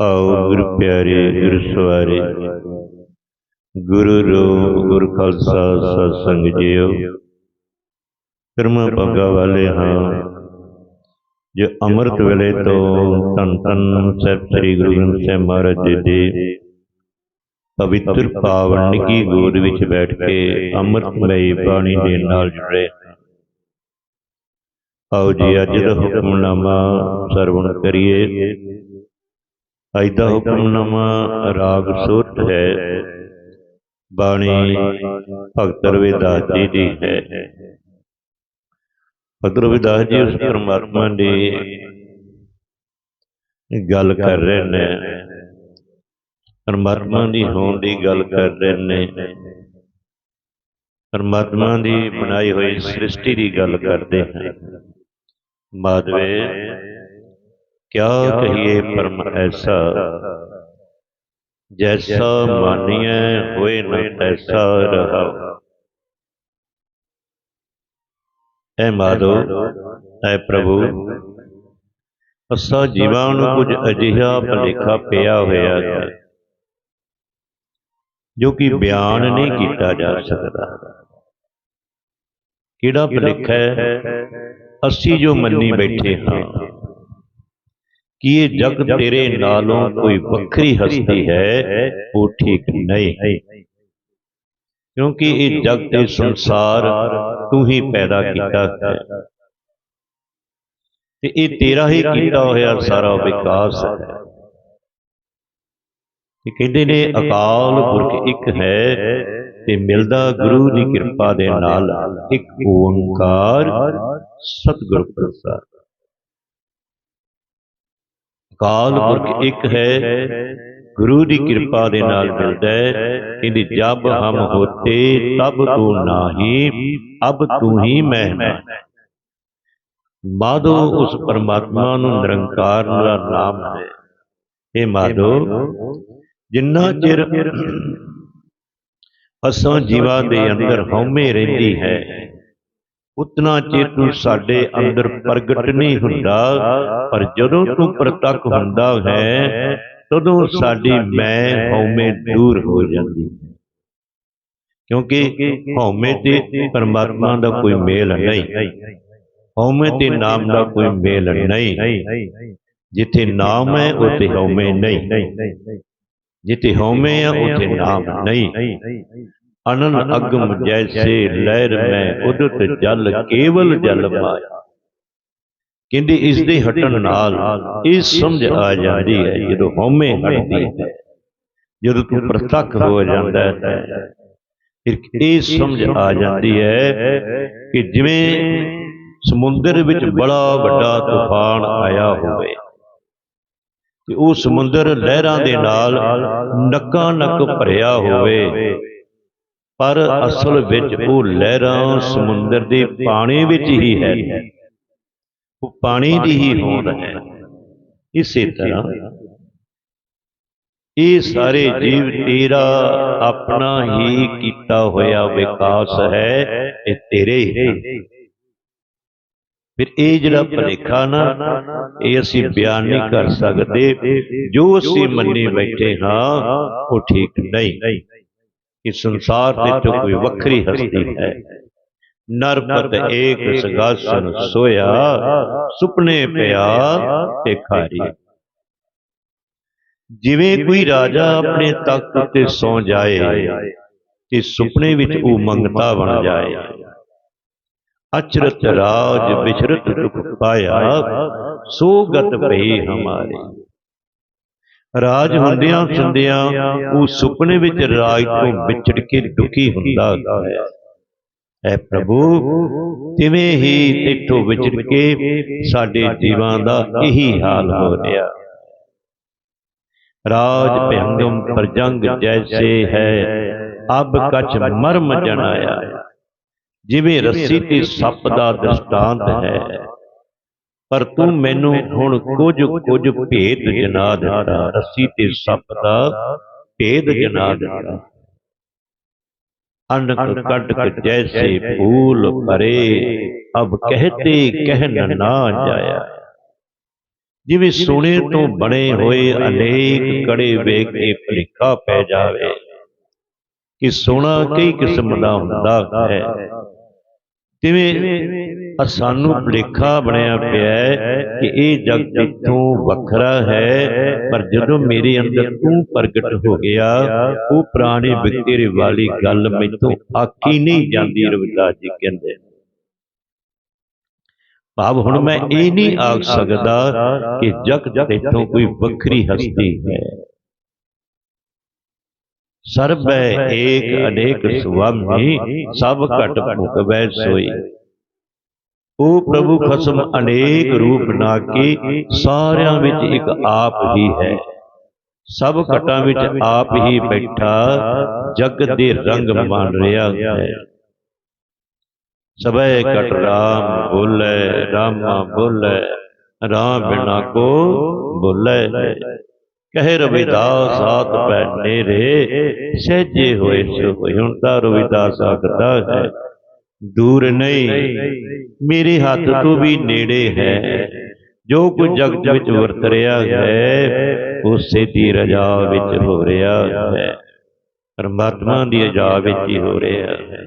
ਆਓ ਗੁਰ ਪਿਆਰੇ ਗੁਰ ਸਵਾਰੇ ਗੁਰੂ ਰੂਪ ਗੁਰ ਖਾਲਸਾ ਸਤਿ ਸੰਗ ਜੀਓ ਕਰਮਾਂ ਭਾਗਾ ਵਾਲੇ ਹਾਂ ਜੋ ਅੰਮ੍ਰਿਤ ਵੇਲੇ ਤੋਂ ਧੰਨ ਧੰਨ ਸਾਹਿਬ ਸ੍ਰੀ ਗੁਰੂ ਗ੍ਰੰਥ ਸਾਹਿਬ ਮਹਾਰਾਜ ਜੀ ਦੇ ਪਵਿੱਤਰ ਪਾਵਨ ਨਿੱਕੀ ਗੋਦ ਵਿੱਚ ਬੈਠ ਕੇ ਅੰਮ੍ਰਿਤਮਈ ਬਾਣੀ ਦੇ ਨਾਲ ਜੁੜੇ ਆਓ ਜੀ ਅੱਜ ਦਾ ਹੁਕਮਨਾਮਾ ਸਰਵਣ ਕਰੀਏ ਅੱਜ ਦਾ ਹੁਕਮਨਾਮਾ ਰਾਗ ਸੁਰਤ ਹੈ। ਬਾਣੀ ਭਗਤ ਰਵਿਦਾਸ ਜੀ ਦੀ ਹੈ। ਭਗਤ ਰਵਿਦਾਸ ਜੀ ਉਸ ਪਰਮਾਤਮਾ ਦੀ ਗੱਲ ਕਰ ਰਹੇ ਨੇ। ਪਰਮਾਤਮਾ ਦੀ ਹੋਣ ਦੀ ਗੱਲ ਕਰ ਰਹੇ ਨੇ। ਪਰਮਾਤਮਾ ਦੀ ਬਣਾਈ ਹੋਈ ਸ੍ਰਿਸ਼ਟੀ ਦੀ ਗੱਲ ਕਰਦੇ ਹਨ ਮਾਧਵੇ ਕਿਆ ਕਹੀਏ ਪਰਮ ਐਸਾ ਜੈਸਾ ਮਾਨੀਐ ਹੋਏ ਨ ਤੈਸਾ ਰਹਾ ਐ ਮਾਧੋ ਐ ਪ੍ਰਭੂ ਅਸਾ ਜੀਵਾਂ ਨੂੰ ਕੁਝ ਅਜਿਹਾ ਭਲੇਖਾ ਪਿਆ ਹੋਇਆ ਹੈ ਜੋ ਕਿ ਬਿਆਨ ਨਹੀਂ ਕੀਤਾ ਜਾ ਸਕਦਾ ਕਿਹੜਾ ਭਲੇਖਾ ਹੈ ਅਸੀਂ ਜੋ ਮੰਨੀ ਬੈਠੇ ਹਾਂ ਕਿ ਇਹ ਜਗ ਤੇਰੇ ਨਾਲੋਂ ਕੋਈ ਵੱਖਰੀ ਹਸਤੀ ਹੈ ਉਹ ਠੀਕ ਨਹੀਂ ਕਿਉਂਕਿ ਇਹ ਜਗ ਤੇ ਸੰਸਾਰ ਤੂੰ ਹੀ ਪੈਦਾ ਕੀਤਾ ਹੈ ਤੇ ਇਹ ਤੇਰਾ ਹੀ ਕੀਤਾ ਹੋਇਆ ਸਾਰਾ ਵਿਕਾਸ ਹੈ ਤੇ ਕਹਿੰਦੇ ਨੇ ਅਕਾਲ ਪੁਰਖ ਇੱਕ ਹੈ ਤੇ ਮਿਲਦਾ ਗੁਰੂ ਦੀ ਕਿਰਪਾ ਦੇ ਨਾਲ ਇੱਕ ਓੰਕਾਰ ਸਤਿਗੁਰ ਪ੍ਰਸਾਦ ਅਕਾਲ ਪੁਰਖ ਇੱਕ ਹੈ ਗੁਰੂ ਦੀ ਕਿਰਪਾ ਦੇ ਨਾਲ ਮਿਲਦਾ ਹੈ। ਕਹਿੰਦੇ ਜਬ ਹਮ ਹੋਤੇ ਤਬ ਤੂੰ ਨਾਹੀ ਅਬ ਤੂੰ ਹੀ ਮੈਂ ਮੈਂ ਮਾਧੋ ਉਸ ਪਰਮਾਤਮਾ ਨੂੰ ਨਿਰੰਕਾਰ ਦਾ ਨਾਮ ਹੈ ਇਹ ਮਾਧੋ ਜਿੰਨਾ ਚਿਰ ਅਸਾਂ ਜੀਵਾਂ ਦੇ ਅੰਦਰ ਹਉਮੈ ਰਹਿੰਦੀ ਹੈ ਉਤਨਾ ਚਿਰ ਤੂੰ ਸਾਡੇ ਅੰਦਰ ਪ੍ਰਗਟ ਨਹੀਂ ਹੁੰਦਾ ਪਰ ਜਦੋਂ ਤੂੰ ਪ੍ਰਤੱਖ ਹੁੰਦਾ ਹੈ ਤਦੋਂ ਸਾਡੀ ਮੈਂ ਹਉਮੈ ਦੂਰ ਹੋ ਜਾਂਦੀ ਹੈ। ਕਿਉਂਕਿ ਹਉਮੈ ਤੇ ਪਰਮਾਤਮਾ ਦਾ ਕੋਈ ਮੇਲ ਨਹੀਂ। ਹਉਮੈ ਤੇ ਨਾਮ ਦਾ ਕੋਈ ਮੇਲ ਨਹੀਂ। ਜਿੱਥੇ ਨਾਮ ਹੈ ਉੱਥੇ ਹਉਮੈ ਨਹੀਂ। ਜਿੱਥੇ ਹਉਮੈ ਹੈ ਉੱਥੇ ਨਾਮ ਨਹੀਂ। ਅਨੰਦ ਅਗਮ ਜੈਸੇ ਲਹਿਰ ਮੈਂ ਉਦਤ ਜਲ ਕੇਵਲ ਜਲ ਮਾਇਆ। ਕਹਿੰਦੇ ਇਸ ਦੇ ਹਟਣ ਨਾਲ ਇਹ ਸਮਝ ਆ ਜਾਂਦੀ ਹੈ ਜਦੋਂ ਹਉਮੈ ਹਟਦੀ ਹੈ। ਜਦੋਂ ਤੂੰ ਪ੍ਰਤੱਖ ਹੋ ਜਾਂਦਾ ਹੈ ਫਿਰ ਇਹ ਸਮਝ ਆ ਜਾਂਦੀ ਹੈ ਕਿ ਜਿਵੇਂ ਸਮੁੰਦਰ ਵਿੱਚ ਬੜਾ ਵੱਡਾ ਤੂਫਾਨ ਆਇਆ ਹੋਵੇ। ਤੇ ਉਹ ਸਮੁੰਦਰ ਲਹਿਰਾਂ ਦੇ ਨਾਲ ਨੱਕਾ ਨੱਕ ਭਰਿਆ ਹੋਵੇ। ਪਰ ਅਸਲ ਵਿੱਚ ਉਹ ਲਹਿਰਾਂ ਸਮੁੰਦਰ ਦੇ ਪਾਣੀ ਵਿੱਚ ਹੀ ਹੈ। ਉਹ ਪਾਣੀ ਦੀ ਹੀ ਹੋਂਦ ਹੈ। ਇਸੇ ਤਰ੍ਹਾਂ ਇਹ ਸਾਰੇ ਜੀਵ ਤੇਰਾ ਆਪਣਾ ਹੀ ਕੀਤਾ ਹੋਇਆ ਵਿਕਾਸ ਹੈ ਇਹ ਤੇਰੇ ਹੀ। ਫਿਰ ਇਹ ਜਿਹੜਾ ਭਲੇਖਾ ਨਾ, ਇਹ ਅਸੀਂ ਬਿਆਨ ਨਹੀਂ ਕਰ ਸਕਦੇ। ਜੋ ਅਸੀਂ ਮੰਨੇ ਬੈਠੇ ਹਾਂ, ਉਹ ਠੀਕ ਨਹੀਂ। ਕਿ ਸੰਸਾਰ ਦੇ ਚੋਂ ਕੋਈ ਵੱਖਰੀ ਹਸਤੀ ਹੈ। ਨਰਪਤ ਏਕ ਸਗਾਸਨ ਸੋਇਆ ਸੁਪਨੇ ਪਿਆ ਤੇ ਖਾਰੀ। ਜਿਵੇਂ ਕੋਈ ਰਾਜਾ ਆਪਣੇ ਤਖਤ ਤੇ ਸੌ ਜਾਏ ਤੇ ਸੁਪਨੇ ਵਿੱਚ ਉਹ ਮੰਗਤਾ ਬਣ ਜਾਏ। ਅਚਰਤ ਰਾਜ ਵਿਚਰਤ ਦੁਖ ਪਾਇਆ ਸੋ ਗਤ ਭਈ ਹਮਾਰੇ। ਰਾਜ ਹੁੰਦਿਆਂ ਸੁੰਦਿਆਂ ਉਹ ਸੁਪਨੇ ਵਿੱਚ ਰਾਜ ਤੋਂ ਵਿਛੜ ਕੇ ਦੁਖੀ ਹੁੰਦਾ ਹੈ। ਐ ਪ੍ਰਭੂ ਤਿਵੇਂ ਹੀ ਤੇਥੋਂ ਵਿਚੜ ਕੇ ਸਾਡੇ ਜੀਵਾਂ ਦਾ ਇਹੀ ਹਾਲ ਹੋ ਰਿਹਾ। ਰਾਜ ਭੰਗਮ ਪ੍ਰਜੰਗ ਜੈਸੇ ਹੈ। ਅਬ ਕਛ ਮਰਮ ਜਨਾਇਆ ਜਿਵੇਂ ਰੱਸੀ ਤੇ ਸੱਪ ਦਾ ਦ੍ਰਿਸ਼ਟਾਂਤ ਹੈ। ਪਰ ਤੂੰ ਮੈਨੂੰ ਹੁਣ ਕੁਝ ਕੁਝ ਭੇਦ ਜਨਾ ਦਿੱਤਾ। ਰੱਸੀ ਤੇ ਸੱਪ ਦਾ ਭੇਦ ਜਨਾ ਦਿੱਤਾ। ਅਨਕ ਕਟਕ ਜੈਸੇ ਫੂਲ ਭਰੇ। ਅਬ ਕਹਤੇ ਕਹਿਨ ਨਾ ਜਾਇਆ। ਜਿਵੇਂ ਸੁਣੇ ਤੋਂ ਬਣੇ ਹੋਏ ਅਨੇਕ ਕੜੇ ਵੇਖ ਕੇ ਭੁਲੇਖਾ ਪੈ ਜਾਵੇ। ਕਿ ਸੋਨਾ ਕਈ ਕਿਸਮ ਦਾ ਹੁੰਦਾ ਹੈ। ਆ ਸਾਨੂੰ ਭੁਲੇਖਾ ਬਣਿਆ ਪਿਆ ਕਿ ਇਹ ਜਗ ਇੱਥੋਂ ਵੱਖਰਾ ਹੈ ਪਰ ਜਦੋਂ ਮੇਰੇ ਅੰਦਰ ਤੂੰ ਪ੍ਰਗਟ ਹੋ ਗਿਆ ਉਹ ਪੁਰਾਣੇ ਵਿਤਕਰੇ ਵਾਲੀ ਗੱਲ ਮੈਥੋਂ ਆਕੀ ਨਹੀਂ ਜਾਂਦੀ ਰਵਿਦਾਸ ਜੀ ਕਹਿੰਦੇ। ਭਾਵ ਹੁਣ ਮੈਂ ਇਹ ਨਹੀਂ ਆਖ ਸਕਦਾ ਕਿ ਜਗ ਇੱਥੋਂ ਕੋਈ ਵੱਖਰੀ ਹਸਤੀ ਹੈ। ਸਰਬੈ ਏਕ, ਅਨੇਕ ਸੁਆਮੀ ਸਭ ਘਟ ਭੁਗਵੈ ਸੋਈ। ਉਹ ਪ੍ਰਭੂ ਖਸਮ ਅਨੇਕ ਰੂਪ ਨਾ ਕੇ ਸਾਰਿਆਂ ਵਿੱਚ ਇੱਕ ਆਪ ਹੀ ਹੈ। ਸਭ ਘਟਾਂ ਵਿੱਚ ਆਪ ਹੀ ਬੈਠਾ ਜਗ ਦੇ ਰੰਗ ਮਾਣ ਰਿਹਾ ਹੈ। ਸਭੈ ਘਟ ਰਾਮ ਬੋਲੇ, ਰਾਮਾ ਬੋਲੇ, ਰਾਮ ਬਿਨਾ ਕੋ ਬੋਲੇ। ਕਹੇ ਰਵਿਦਾਸ ਆਤ ਪੈ ਨੇਰੇ, ਸਹਿਜੇ ਹੋਏ ਸੋ ਹੁਣ ਤਾਂ ਰਵਿਦਾਸ ਆਖਦਾ ਹੈ, ਦੂਰ ਨਹੀਂ, ਮੇਰੇ ਹੱਥ ਤੋਂ ਵੀ ਨੇੜੇ ਹੈ, ਜੋ ਕੁਝ ਜਗਤ ਵਿੱਚ ਵਰਤ ਰਿਹਾ ਹੈ, ਉਸੇ ਦੀ ਰਜਾ ਵਿੱਚ ਹੋ ਰਿਹਾ ਹੈ, ਪਰਮਾਤਮਾ ਦੀ ਰਜਾ ਵਿੱਚ ਹੀ ਹੋ ਰਿਹਾ ਹੈ।